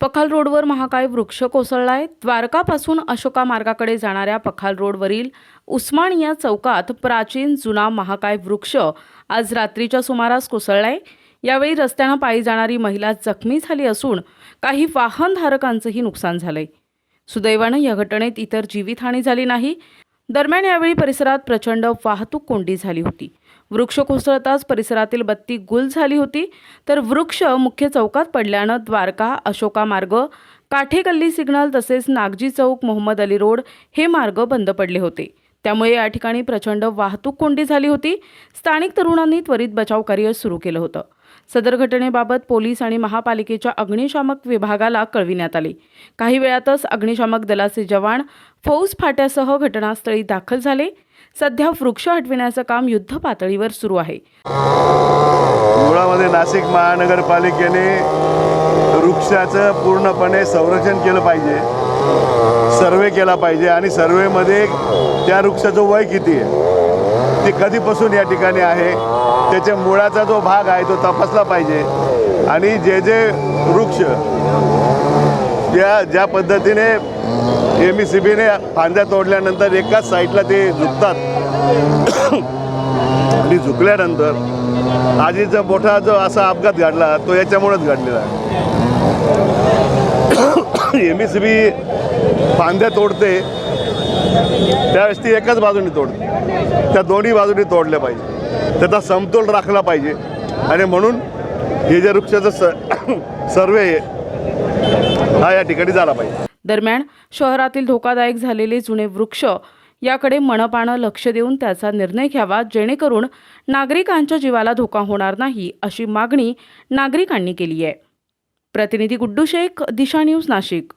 पखाल रोडवर महाकाय वृक्ष कोसळला आहे द्वारकापासून अशोका मार्गाकडे जाणाऱ्या पखाल रोडवरील उस्मानिया चौकात प्राचीन जुना महाकाय वृक्ष आज रात्रीच्या सुमारास कोसळला आहे यावेळी रस्त्यानं पायी जाणारी महिला जखमी झाली असून काही वाहनधारकांचंही नुकसान झालंय. सुदैवानं या घटनेत इतर जीवितहानी झाली नाही. दरम्यान यावेळी परिसरात प्रचंड वाहतूक कोंडी झाली होती. वृक्ष कोसळताच परिसरातील बत्ती गुल झाली होती. तर वृक्ष मुख्य चौकात पडल्यानं द्वारका अशोका मार्ग काठेकल्ली सिग्नल तसेच नागजी चौक मोहम्मद अली रोड हे मार्ग बंद पडले होते. त्यामुळे या ठिकाणी प्रचंड वाहतूक कोंडी झाली होती. स्थानिक तरुणांनी त्वरित बचाव कार्य सुरू केलं होतं. सदर घटनेबाबत पोलीस आणि महापालिकेच्या अग्निशामक विभागाला कळविण्यात आले. काही वेळातच अग्निशामक दलाचे जवान फौज फाट्यासह घटनास्थळी दाखल झाले. सध्या वृक्ष हटविण्याचं काम युद्ध पातळीवर सुरू आहे. मुळामध्ये नाशिक महानगरपालिकेने वृक्षाचं पूर्णपणे संरक्षण केलं पाहिजे. सर्वे केला पाहिजे आणि सर्वेमध्ये त्या वृक्षाचं वय किती आहे? ते कधीपासून या ठिकाणी आहे त्याच्या मुळाचा जो भाग आहे तो तपासला पाहिजे. आणि जे जे वृक्ष ज्या ज्या पद्धतीने एम ई सी बीने फांद्या तोडल्यानंतर एकाच साईडला ते झुकतात. आणि झुकल्यानंतर आजीचा मोठा जो असा अपघात घडला तो याच्यामुळेच घडलेला आहे. एम ई सी बी फांद्या तोडते त्यावेळेस ती एकाच बाजूने तोड त्या दोन्ही बाजूने तोडल्या पाहिजे. त्याचा समतोल राखला पाहिजे. आणि म्हणून हे जे वृक्षाचं स सर्वे आहे हा या ठिकाणी झाला पाहिजे. दरम्यान शहरातील धोकादायक झालेले जुने वृक्ष याकडे मनपानं लक्ष देऊन त्याचा निर्णय घ्यावा जेणेकरून नागरिकांच्या जीवाला धोका होणार नाही अशी मागणी नागरिकांनी केली आहे. प्रतिनिधी गुड्डू शेख दिशा न्यूज नाशिक.